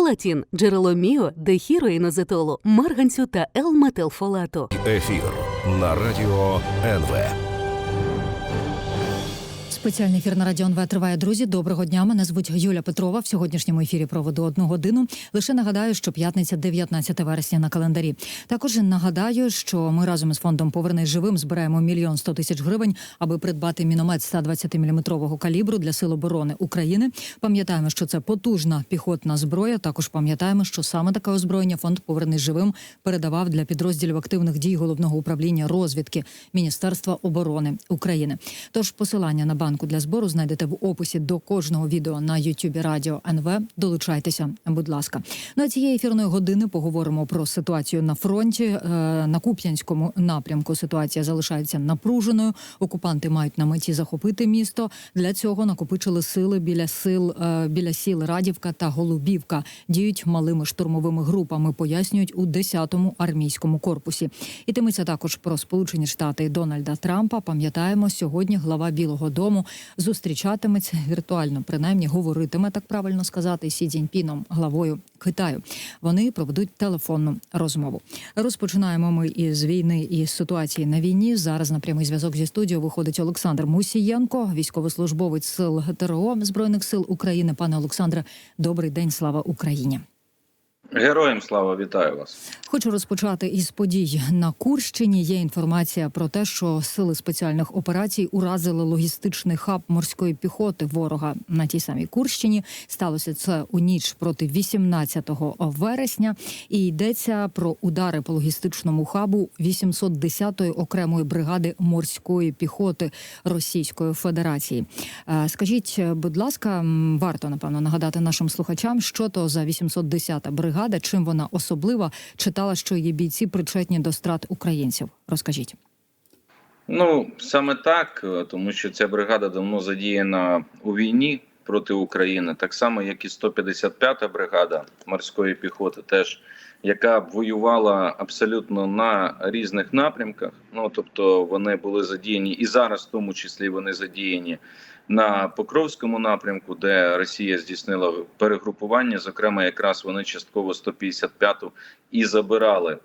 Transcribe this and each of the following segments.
Фолатін – джерело міо, дехіроїнозетолу, марганцю та Л-метилфолату. Ефір на радіо НВ. Спеціальний ефір на радіо НВ триває. Друзі, доброго дня. Мене звуть Юля Петрова. В сьогоднішньому ефірі проведу одну годину. Лише нагадаю, що п'ятниця 19 вересня на календарі. Також нагадаю, що ми разом із фондом Повернись живим збираємо мільйон сто тисяч гривень, аби придбати міномет 120 мм калібру для сил оборони України. Пам'ятаємо, що це потужна піхотна зброя. Також пам'ятаємо, що саме таке озброєння фонд Повернись живим передавав для підрозділів активних дій головного управління розвідки Міністерства оборони України. Тож посилання на банку для збору знайдете в описі до кожного відео на Ютубі Радіо НВ. Долучайтеся, будь ласка. Ну а цієї ефірної години поговоримо про ситуацію на фронті. Е, На Куп'янському напрямку ситуація залишається напруженою. Окупанти мають на меті захопити місто. Для цього накопичили сили біля сил е, біля сіл Радівка та Голубівка. Діють малими штурмовими групами. Пояснюють у 10-му армійському корпусі. Ітиметься також про Сполучені Штати Дональда Трампа. Пам'ятаємо, сьогодні глава Білого Дому зустрічатиметься віртуально, принаймні говоритиме так правильно сказати Сі Цзіньпіном, главою Китаю. Вони проведуть телефонну розмову. Розпочинаємо ми із війни і ситуації на війні. Зараз на прямий зв'язок зі студією виходить Олександр Мусієнко, військовослужбовець сил ГТРО збройних сил України. Пане Олександре, добрий день, слава Україні. Героям слава вітаю вас. Хочу розпочати із подій на Курщині. Є інформація про те, що сили спеціальних операцій уразили логістичний хаб морської піхоти ворога на тій самій Курщині. Сталося це у ніч проти 18 вересня, і йдеться про удари по логістичному хабу 810-ї окремої бригади морської піхоти Російської Федерації. Е, Скажіть, будь ласка, варто напевно нагадати нашим слухачам, що то за 810-та бригада, чим вона особлива. Читала, що її бійці причетні до страт українців. Розкажіть. Ну саме так, е, тому що ця бригада давно задіяна у війні проти України, так само як і 155-та бригада морської піхоти, теж яка воювала абсолютно на різних напрямках. Ну тобто вони були задіяні і зараз, в тому числі, вони задіяні на Покровському напрямку, де Росія здійснила перегрупування. Зокрема, якраз вони частково 155-ту і забирали.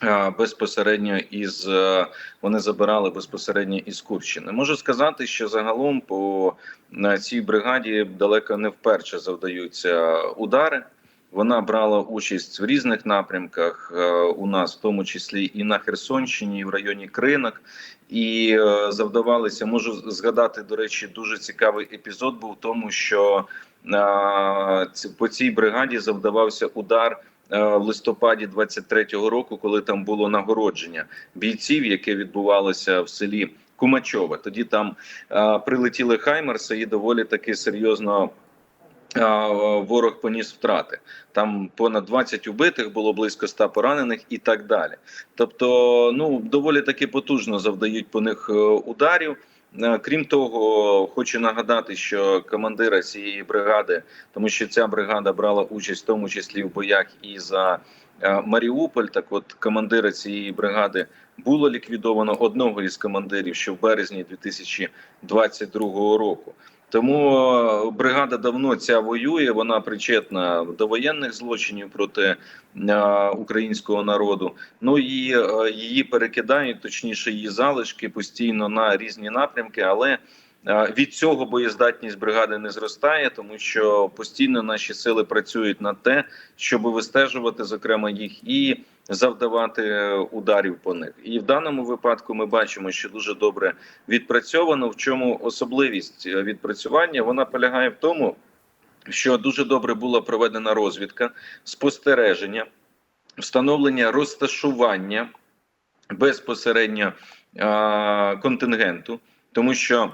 А, Безпосередньо із е, вони забирали безпосередньо із Курщини. Можу сказати, що загалом по на цій бригаді далеко не вперше завдаються удари. Вона брала участь в різних напрямках е, у нас, в тому числі і на Херсонщині, і в районі Кринок, і е, завдавалися. Можу згадати, до речі, дуже цікавий епізод був в тому, що е, по цій бригаді завдавався удар. Е, В листопаді 23-го року, коли там було нагородження бійців, яке відбувалося в селі Кумачове, тоді там е, прилетіли Хаймерси і доволі таки серйозно ворог поніс втрати. Там понад 20 убитих, було близько 100 поранених і так далі. Тобто, ну доволі таки потужно завдають по них е, ударів. Е, Крім того, хочу нагадати, що командира цієї бригади, тому що ця бригада брала участь в тому числі в боях і за е, Маріуполь. Так, от командира цієї бригади було ліквідовано одного із командирів, що в березні 2022 року. Тому е, бригада давно ця воює. Вона причетна до воєнних злочинів проти е, українського народу. Ну і е, її перекидають, точніше, її залишки постійно на різні напрямки, але від цього боєздатність бригади не зростає, тому що постійно наші сили працюють над те, щоб вистежувати, зокрема, їх і завдавати е, ударів по них. І в даному випадку ми бачимо, що дуже добре відпрацьовано. В чому особливість е, відпрацювання? Вона полягає в тому, що дуже добре була проведена розвідка, спостереження, встановлення розташування безпосередньо е, контингенту, тому що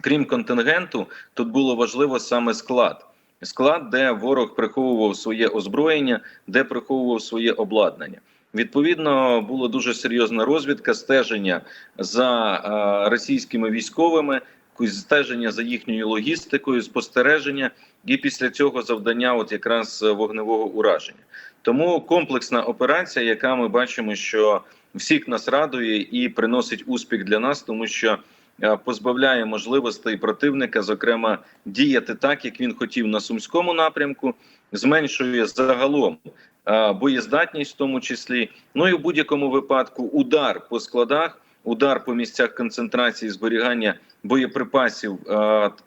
крім контингенту, тут було важливо саме склад. Склад, де ворог приховував своє озброєння, де приховував своє обладнання. Відповідно, була дуже серйозна розвідка, стеження за е, російськими військовими, стеження за їхньою логістикою, спостереження, і після цього завдання, от якраз вогневого ураження. Тому комплексна операція, яка ми бачимо, що всіх нас радує і приносить успіх для нас, тому що е, позбавляє можливостей противника, зокрема, діяти так, як він хотів на сумському напрямку, зменшує загалом е, боєздатність, в тому числі. Ну і в будь-якому випадку удар по складах, удар по місцях концентрації зберігання боєприпасів, е,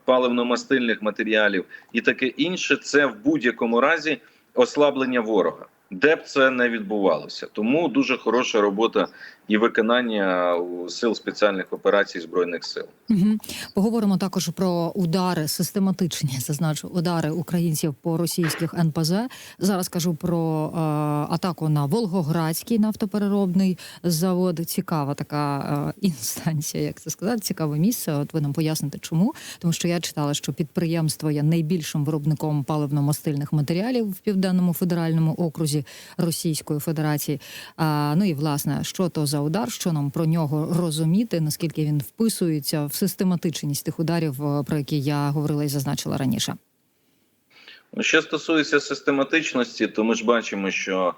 паливно-мастильних матеріалів і таке інше. Це в будь-якому разі ослаблення ворога. Де б це не відбувалося, тому дуже хороша робота і виконання сил спеціальних операцій збройних сил. Угу. Поговоримо також про удари систематичні, зазначу удари українців по російських НПЗ. Зараз кажу про е, атаку на Волгоградський нафтопереробний завод. Цікава така е, інстанція, як це сказати, цікаве місце. От ви нам поясните, чому тому, що я читала, що підприємство є найбільшим виробником паливно-мастильних матеріалів в південному федеральному окрузі Російської Федерації. А, ну і власне, що то за удар, що нам про нього розуміти, наскільки він вписується в систематичність тих ударів, е, про які я говорила і зазначила раніше. Ну, Що стосується систематичності, то ми ж бачимо, що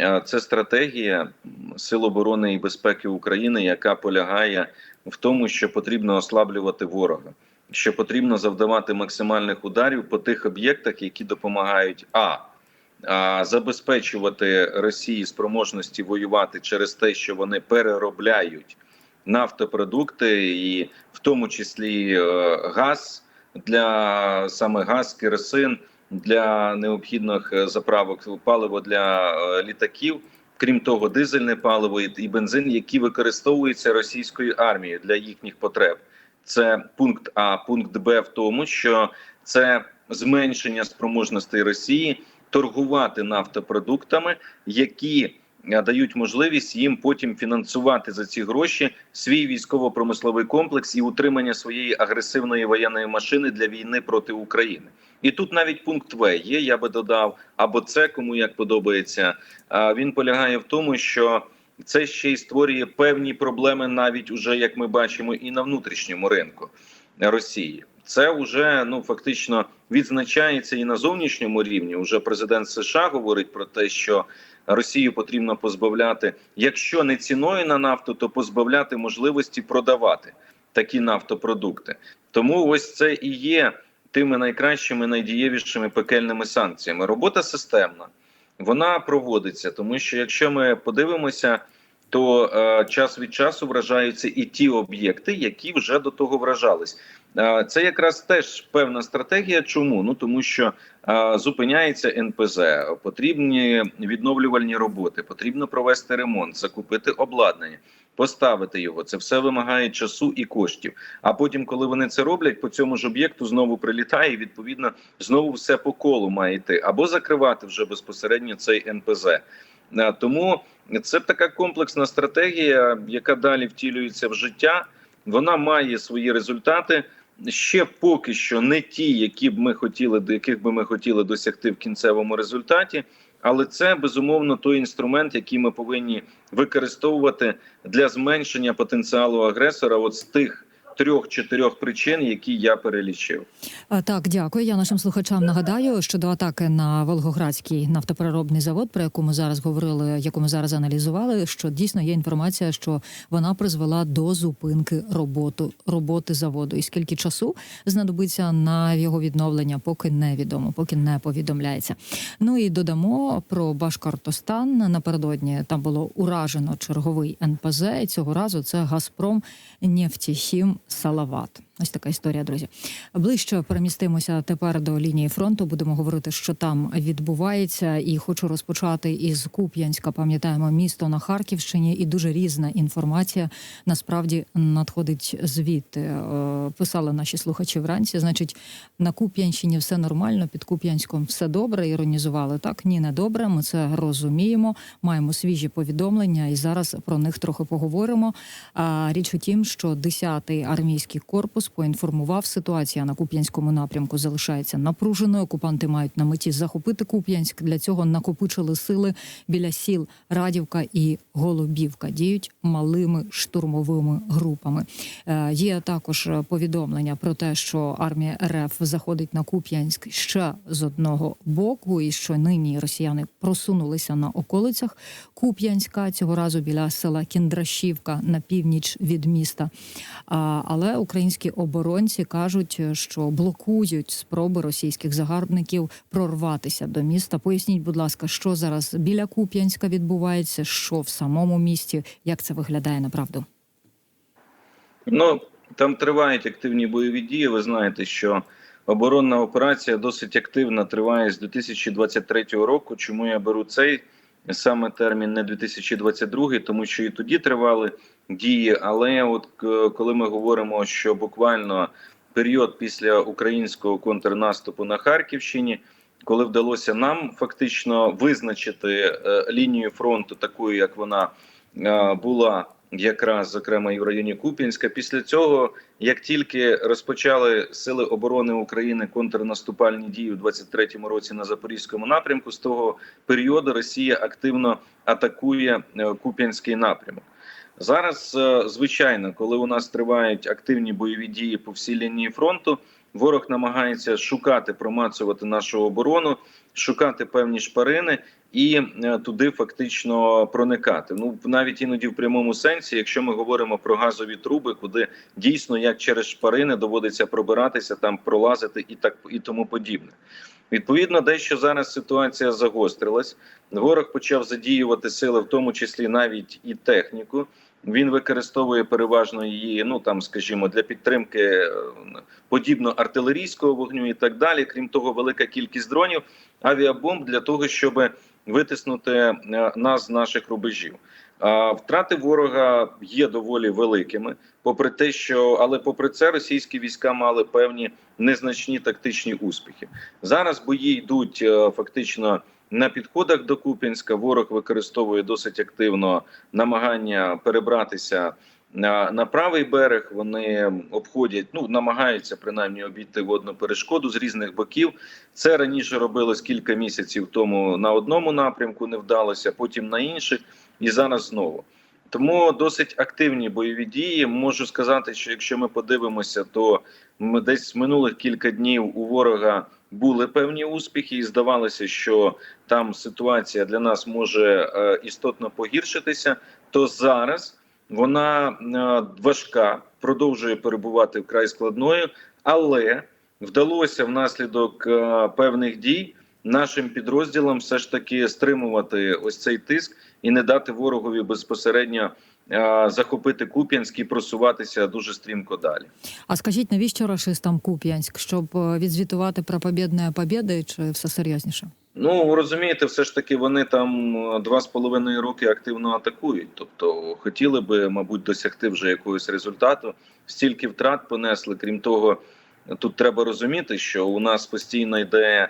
е, це стратегія Сил оборони і безпеки України, яка полягає в тому, що потрібно ослаблювати ворога, що потрібно завдавати максимальних ударів по тих об'єктах, які допомагають а. Забезпечувати Росії спроможності воювати через те, що вони переробляють нафтопродукти, і в тому числі е, газ для саме газ, керосин для необхідних е, заправок паливо для е, літаків. Крім того, дизельне паливо і бензин, які використовуються російською армією для їхніх потреб. Це пункт А, пункт Б в тому, що це зменшення спроможностей Росії торгувати нафтопродуктами, які е, дають можливість їм потім фінансувати за ці гроші свій військово-промисловий комплекс і утримання своєї агресивної воєнної машини для війни проти України. І тут навіть пункт В є. Я би додав або це кому як подобається. А він полягає в тому, що це ще й створює певні проблеми, навіть уже як ми бачимо, і на внутрішньому ринку Росії. Це вже ну фактично відзначається і на зовнішньому рівні. Уже президент США говорить про те, що Росію потрібно позбавляти, якщо не ціною на нафту, то позбавляти можливості продавати такі нафтопродукти. Тому ось це і є тими найкращими, найдієвішими пекельними санкціями. Робота системна, вона проводиться, тому що якщо ми подивимося, то е, час від часу вражаються і ті об'єкти, які вже до того вражались. Е, це якраз теж певна стратегія. Чому? Ну тому що е, зупиняється НПЗ, потрібні відновлювальні роботи, потрібно провести ремонт, закупити обладнання. Поставити його, це все вимагає часу і коштів. А потім, коли вони це роблять, по цьому ж об'єкту знову прилітає. і, Відповідно, знову все по колу має йти або закривати вже безпосередньо цей НПЗ. Е, Тому це така комплексна стратегія, яка далі втілюється в життя. Вона має свої результати. Ще поки що не ті, які б ми хотіли, до яких би ми хотіли досягти в кінцевому результаті. Але це безумовно той інструмент, який ми повинні використовувати для зменшення потенціалу агресора. От з тих трьох-чотирьох причин, які я перелічив. Так, дякую. Я нашим слухачам нагадаю щодо атаки на Волгоградський нафтопереробний завод, про яку ми зараз говорили, яку ми зараз аналізували. Що дійсно є інформація, що вона призвела до зупинки роботу роботи заводу. І скільки часу знадобиться на його відновлення, поки невідомо, поки не повідомляється. Ну і додамо про Башкортостан. Напередодні там було уражено черговий НПЗ. І цього разу це Газпром Нефтехім Салават. Ось така історія, друзі. Ближче перемістимося тепер до лінії фронту. Будемо говорити, що там відбувається, і хочу розпочати із Куп'янська. Пам'ятаємо місто на Харківщині, і дуже різна інформація насправді надходить звідти. Е, Писали наші слухачі вранці. Значить, на Куп'янщині все нормально, під Куп'янськом все добре. Іронізували так. Ні, не добре. Ми це розуміємо. Маємо свіжі повідомлення, і зараз про них трохи поговоримо. Річ у тім, що 10-й армійський корпус МОЗ поінформував, ситуація на Куп'янському напрямку залишається напруженою. Окупанти мають на меті захопити Куп'янськ. Для цього накопичили сили біля сіл Радівка і Голубівка. Діють малими штурмовими групами. Е, Є також повідомлення про те, що армія РФ заходить на Куп'янськ ще з одного боку, і що нині росіяни просунулися на околицях Куп'янська цього разу біля села Кіндрашівка на північ від міста. Але українські оборонці кажуть, що блокують спроби російських загарбників прорватися до міста. Поясніть, будь ласка, що зараз біля Куп'янська відбувається, що в самому місті, як це виглядає направду? Ну там тривають активні бойові дії. Ви знаєте, що оборонна операція досить активна триває з 2023 року. Чому я беру цей саме термін, не 2022, тому що і тоді тривали дії. Але от коли ми говоримо, що буквально період після українського контрнаступу на Харківщині. Коли вдалося нам фактично визначити е, лінію фронту такою, як вона е, була якраз зокрема і в районі Куп'янська. Після цього, як тільки розпочали сили оборони України контрнаступальні дії у 23-му році на запорізькому напрямку, з того періоду Росія активно атакує е, Куп'янський напрямок. Зараз, е, звичайно, коли у нас тривають активні бойові дії по всій лінії фронту, ворог намагається шукати, промацувати нашу оборону, шукати певні шпарини і е, туди фактично проникати. Ну навіть іноді в прямому сенсі, якщо ми говоримо про газові труби, куди дійсно як через шпарини доводиться пробиратися, там пролазити і так і тому подібне. Відповідно, дещо зараз ситуація загострилась. Ворог почав задіювати сили, в тому числі навіть і техніку. Він використовує переважно її, ну там, скажімо, для підтримки е, подібно артилерійського вогню і так далі. Крім того, велика кількість дронів, авіабомб для того, щоб витиснути е, нас з наших рубежів. Втрати ворога є доволі великими, попри те, що але попри це російські війська мали певні незначні тактичні успіхи. Зараз бої йдуть е, фактично на підходах до Куп'янська. Ворог використовує досить активно намагання перебратися на, правий берег. Вони обходять, ну намагаються принаймні обійти водну перешкоду з різних боків. Це раніше робилось кілька місяців тому на одному напрямку, не вдалося, потім на інших, і зараз знову. Тому досить активні бойові дії. Можу сказати, що якщо ми подивимося, то ми десь минулих кілька днів у ворога були певні успіхи, і здавалося, що там ситуація для нас може е, істотно погіршитися. То зараз вона е, важка, продовжує перебувати вкрай складною, але вдалося внаслідок е, певних дій нашим підрозділам все ж таки стримувати ось цей тиск і не дати ворогові безпосередньо е, захопити Куп'янськ і просуватися дуже стрімко далі. А скажіть, навіщо рашистам Куп'янськ, щоб відзвітувати про побєдне побєди, чи все серйозніше? Ну ви розумієте, все ж таки вони там е, два з половиною роки активно атакують. Тобто хотіли би, мабуть, досягти вже якогось результату. Стільки втрат понесли. Крім того, тут треба розуміти, що у нас постійно йде е,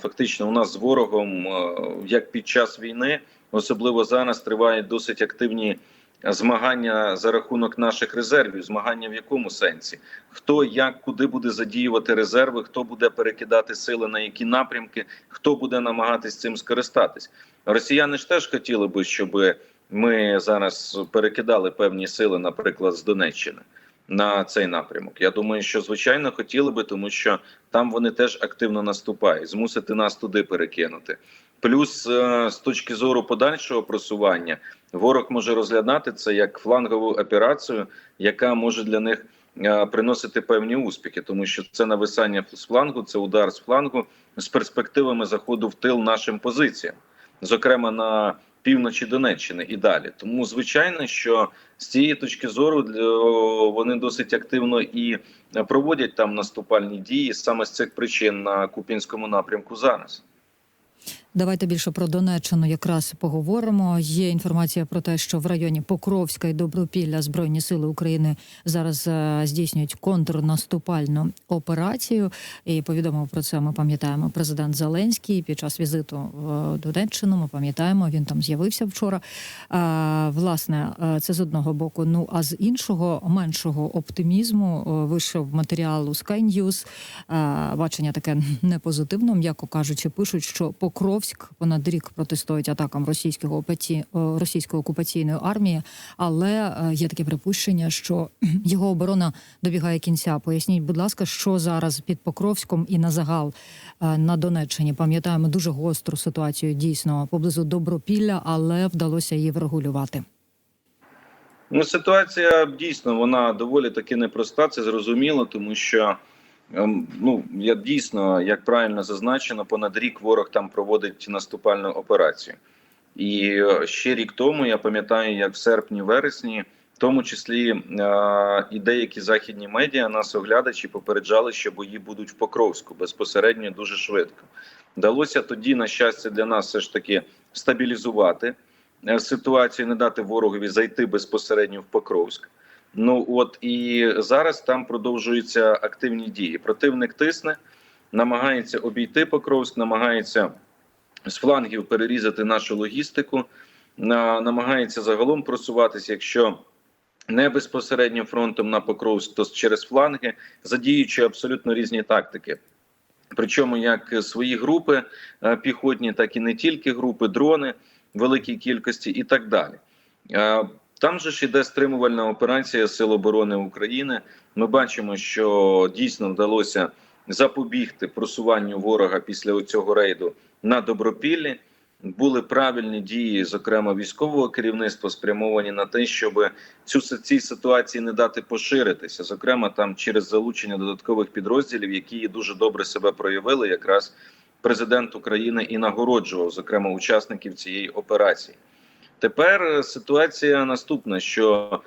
фактично у нас з ворогом, е, як під час війни, особливо зараз тривають досить активні змагання за рахунок наших резервів. Змагання в якому сенсі? Хто як куди буде задіювати резерви, хто буде перекидати сили на які напрямки, хто буде намагатись цим скористатись? Росіяни ж теж хотіли би, щоб ми зараз перекидали певні сили, наприклад, з Донеччини. На цей напрямок я думаю, що звичайно хотіли би, тому що там вони теж активно наступають, змусити нас туди перекинути. Плюс е, з точки зору подальшого просування, ворог може розглядати це як флангову операцію, яка може для них е, приносити певні успіхи, тому що це нависання з флангу, це удар з флангу з перспективами заходу в тил нашим позиціям, зокрема на півночі Донеччини і далі. Тому звичайно, що з цієї точки зору вони досить активно і проводять там наступальні дії саме з цих причин на Куп'янському напрямку зараз. Давайте більше про Донеччину якраз поговоримо. Є інформація про те, що в районі Покровська і Добропілля Збройні сили України зараз е, здійснюють контрнаступальну операцію. І повідомив про це. Ми пам'ятаємо президент Зеленський під час візиту в Донеччину. Ми пам'ятаємо, він там з'явився вчора. Власне, е, це з одного боку. Ну а з іншого меншого оптимізму е, вийшов матеріал у Sky News. Е, Бачення таке не позитивно, м'яко кажучи, пишуть, що Покровськ понад рік протистоїть атакам російського окупаці- російської окупаційної армії, але е, є таке припущення, що його оборона добігає кінця. Поясніть, будь ласка, що зараз під Покровськом і на загал е, на Донеччині. Пам'ятаємо дуже гостру ситуацію дійсно поблизу Добропілля, але вдалося її врегулювати. Ну, ситуація дійсно вона доволі таки непроста. Це зрозуміло, тому що ну я дійсно, як правильно зазначено, понад рік ворог там проводить наступальну операцію. І е, ще рік тому я пам'ятаю, як в серпні-вересні, в тому числі е, і деякі західні медіа, нас оглядачі попереджали, що бої будуть в Покровську безпосередньо дуже швидко. Вдалося тоді, на щастя, для нас все ж таки стабілізувати е, ситуацію, не дати ворогові зайти безпосередньо в Покровськ. Ну от і зараз там продовжуються активні дії. Противник тисне, намагається обійти Покровськ, намагається з флангів перерізати нашу логістику, намагається загалом просуватися, якщо не безпосередньо фронтом на Покровськ, то через фланги, задіючи абсолютно різні тактики. Причому як свої групи е, піхотні, так і не тільки групи, дрони великій кількості і так далі. Там же ж іде стримувальна операція Сил оборони України. Ми бачимо, що дійсно вдалося запобігти просуванню ворога після цього рейду на добропіллі. Були правильні дії, зокрема військового керівництва, спрямовані на те, щоб цю цій ситуації не дати поширитися, зокрема там через залучення додаткових підрозділів, які дуже добре себе проявили. Якраз президент України і нагороджував, зокрема учасників цієї операції. Тепер е, ситуація наступна: що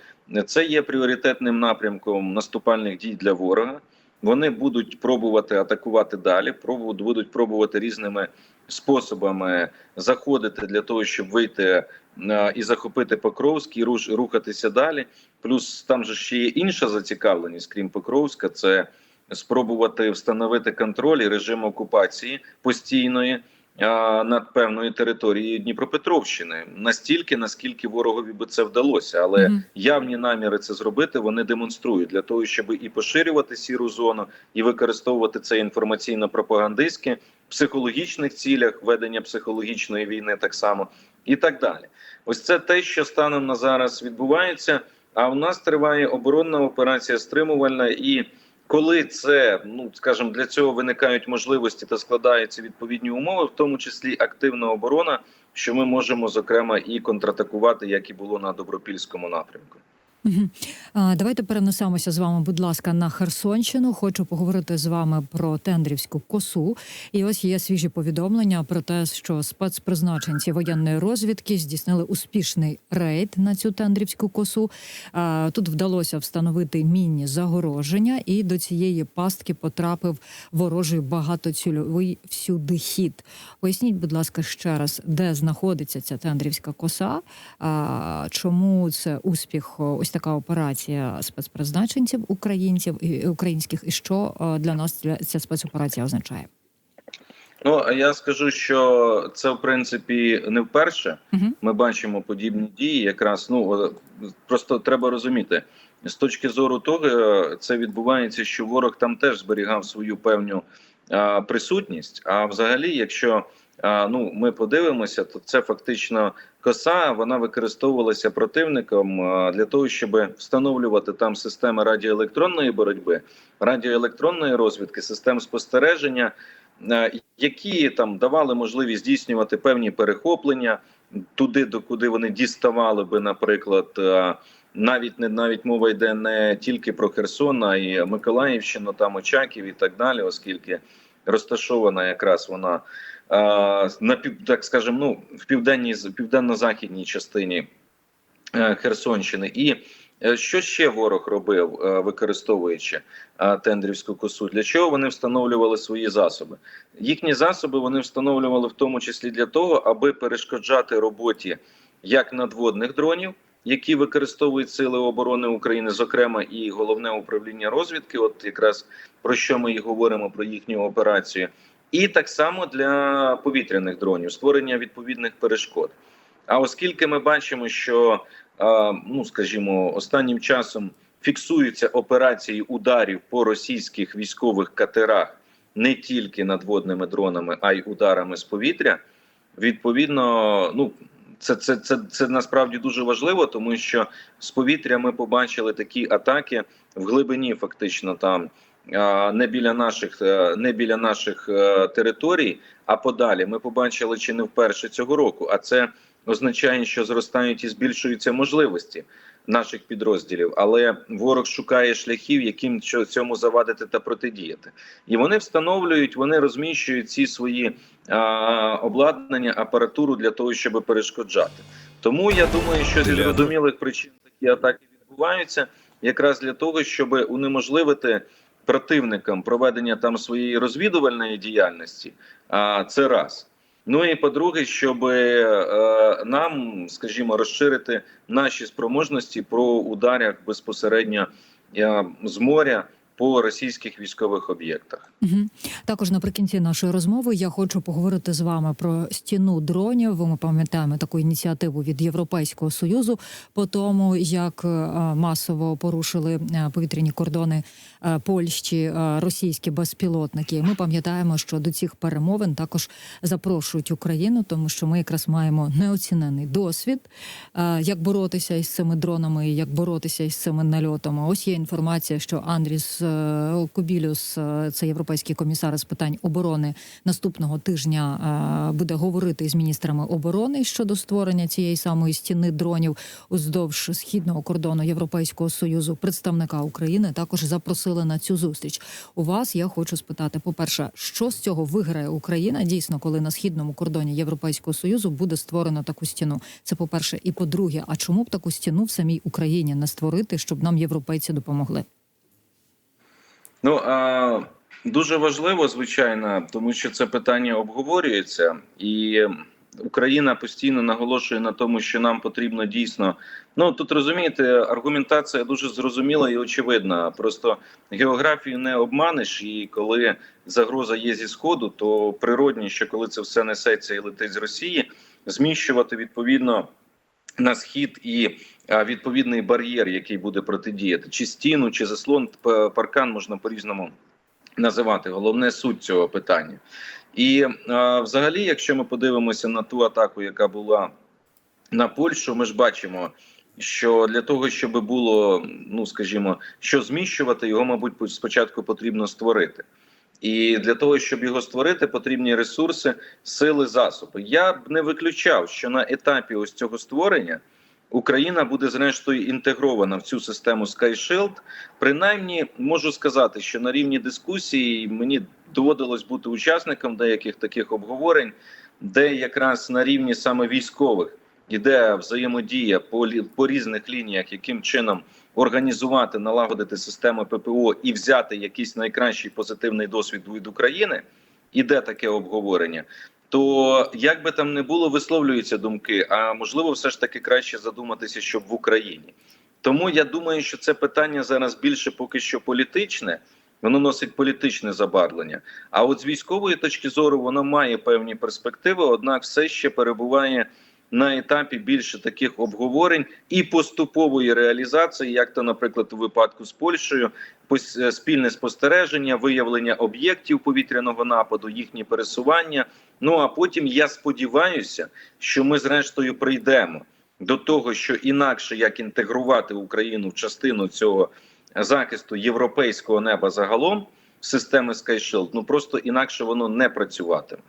це є пріоритетним напрямком наступальних дій для ворога. Вони будуть пробувати атакувати далі, будуть пробувати різними способами заходити для того, щоб вийти е, і захопити Покровськ і руш- рухатися далі. Плюс там же ще є інша зацікавленість, крім Покровська, це спробувати встановити контроль і режим окупації постійної над певною територією Дніпропетровщини настільки, наскільки ворогові би це вдалося, але Мгм. явні наміри це зробити вони демонструють для того, щоб і поширювати сіру зону, і використовувати це інформаційно-пропагандистське психологічних цілях ведення психологічної війни, так само і так далі. Ось це те, що станом на зараз відбувається. А в нас триває оборонна операція стримувальна і. Коли це ну скажімо, для цього виникають можливості та складаються відповідні умови, в тому числі активна оборона, що ми можемо зокрема і контратакувати, як і було на добропільському напрямку. Давайте перенесемося з вами, будь ласка, на Херсонщину. Хочу поговорити з вами про тендрівську косу. І ось є свіжі повідомлення про те, що спецпризначенці воєнної розвідки здійснили успішний рейд на цю тендрівську косу. Тут вдалося встановити мінні загороження, і до цієї пастки потрапив ворожий багатоцільовий всюди хід. Поясніть, будь ласка, ще раз, де знаходиться ця тендрівська коса, чому це успіх, о, ось така операція спецпризначенців українців і українських, і що е, для нас ця- спецоперація означає? Ну я скажу, що це в принципі не вперше. Мгм. Ми бачимо подібні дії. Якраз ну е, просто треба розуміти з точки зору того, е, це відбувається, що ворог там теж зберігав свою певну а, присутність. А взагалі, якщо а, ну ми подивимося, то це фактично коса. Вона використовувалася противником для того, щоб встановлювати там системи радіоелектронної боротьби, радіоелектронної розвідки, систем спостереження. е, Які там давали можливість здійснювати певні перехоплення туди, до куди вони діставали би, наприклад, е, навіть не навіть мова йде не тільки про Херсон, а й Миколаївщину, там Очаків і так далі, оскільки розташована якраз вона е, на пів, так скажем, ну в південній південно-західній частині е, Херсонщини. І е, що ще ворог робив, е, використовуючи е, тендрівську косу? Для чого вони встановлювали свої засоби? Їхні засоби вони встановлювали в тому числі для того, аби перешкоджати роботі як надводних дронів, які використовують сили оборони України, зокрема і головне управління розвідки, от якраз про що ми і говоримо про їхню операцію, і так само для повітряних дронів, створення відповідних перешкод. А оскільки ми бачимо, що ну скажімо, останнім часом фіксуються операції ударів по російських військових катерах не тільки надводними дронами, а й ударами з повітря, відповідно, ну це, це, це, це насправді дуже важливо, тому що з повітря ми побачили такі атаки в глибині, фактично там. Не біля наших е, не біля наших е, територій, а подалі ми побачили чи не вперше цього року. А це означає, що зростають і збільшуються можливості наших підрозділів, але ворог шукає шляхів, яким цьому завадити та протидіяти. І вони встановлюють, вони розміщують ці свої а, обладнання, апаратуру для того, щоб перешкоджати. Тому я думаю, що зі зрозумілих причин такі атаки відбуваються, якраз для того, щоб унеможливити противникам проведення там своєї розвідувальної діяльності. А це раз. Ну і по-друге, щоб е, нам, скажімо, розширити наші спроможності про ударях безпосередньо е, з моря по російських військових об'єктах. Угу. Також наприкінці нашої розмови я хочу поговорити з вами про стіну дронів. Ми пам'ятаємо таку ініціативу від Європейського союзу по тому, як е, масово порушили е, повітряні кордони е, Польщі російські безпілотники. Ми пам'ятаємо, що до цих перемовин також запрошують Україну, тому що ми якраз маємо неоцінений досвід, як боротися із цими дронами, як боротися із цими нальотами. Ось є інформація, що Андріс Кобілюс, е, це європейський комісар з питань оборони, наступного тижня е, буде говорити з міністрами оборони щодо створення цієї самої стіни дронів уздовж східного кордону Європейського союзу. Представника України також запросили на цю зустріч. У вас я хочу спитати: по перше, що з цього виграє Україна дійсно, коли на східному кордоні Європейського союзу буде створено таку стіну? Це по перше, і по-друге, а чому б таку стіну в самій Україні не створити, щоб нам європейці допомогли? Ну а дуже важливо, звичайно, тому що це питання обговорюється, і Україна постійно наголошує на тому, що нам потрібно дійсно. Ну тут розумієте, аргументація дуже зрозуміла і очевидна. Просто географію не обманеш, і коли загроза є зі сходу, то природні, що коли це все несеться і летить з Росії, зміщувати відповідно на схід і відповідний бар'єр, який буде протидіяти, чи стіну, чи заслон, паркан можна по-різному називати. Головне суть цього питання. І а, взагалі, якщо ми подивимося на ту атаку, яка була на Польщу, ми ж бачимо. Що для того, щоб було, ну скажімо, що зміщувати, його, мабуть, спочатку потрібно створити. І для того, щоб його створити, потрібні ресурси, сили, засоби. Я б не виключав, що на етапі ось цього створення Україна буде зрештою інтегрована в цю систему SkyShield. Принаймні, можу сказати, що на рівні дискусії мені доводилось бути учасником деяких таких обговорень, де якраз на рівні саме військових іде взаємодія по, по різних лініях, яким чином організувати, налагодити систему ППО і взяти якийсь найкращий позитивний досвід від України. Іде таке обговорення. То як би там не було, висловлюються думки. А можливо, все ж таки краще задуматися, щоб в Україні. Тому я думаю, що це питання зараз більше поки що політичне, воно носить політичне забарвлення. А от з військової точки зору воно має певні перспективи, однак все ще перебуває на етапі більше таких обговорень і поступової реалізації, як то, наприклад, у випадку з Польщею, спільне спостереження, виявлення об'єктів повітряного нападу, їхні пересування. Ну а потім я сподіваюся, що ми зрештою прийдемо до того, що інакше як інтегрувати Україну в частину цього захисту європейського неба загалом системи SkyShield, ну просто інакше воно не працюватиме.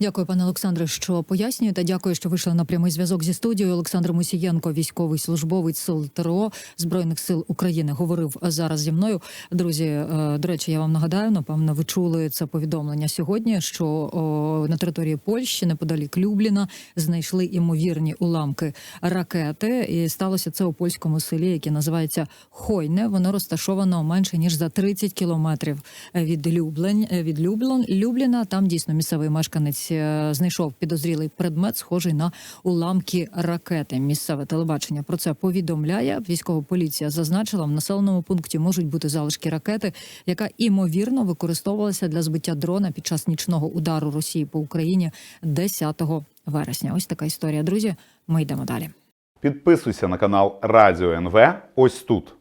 Дякую, пане Олександре, що пояснюєте. Дякую, що вийшли на прямий зв'язок зі студією. Олександр Мусієнко, військовий службовець сил ТРО збройних сил України, говорив зараз зі мною. Друзі, е, до речі, я вам нагадаю, напевно, ви чули це повідомлення сьогодні. Що на території Польщі, неподалік Любліна, знайшли імовірні уламки ракети, і сталося це у польському селі, яке називається Хойне. Воно розташовано менше ніж за 30 кілометрів від Люблень від Люблін, Любліна. Там дійсно місцевий мешканець е, знайшов підозрілий предмет, схожий на уламки ракети. Місцеве телебачення про це повідомляє. Військова поліція зазначила, в населеному пункті можуть бути залишки ракети, яка імовірно використовувалася для збиття дрона під час нічного удару Росії по Україні 10 вересня. Ось така історія. Друзі, ми йдемо далі. Підписуйся на канал Радіо НВ ось тут.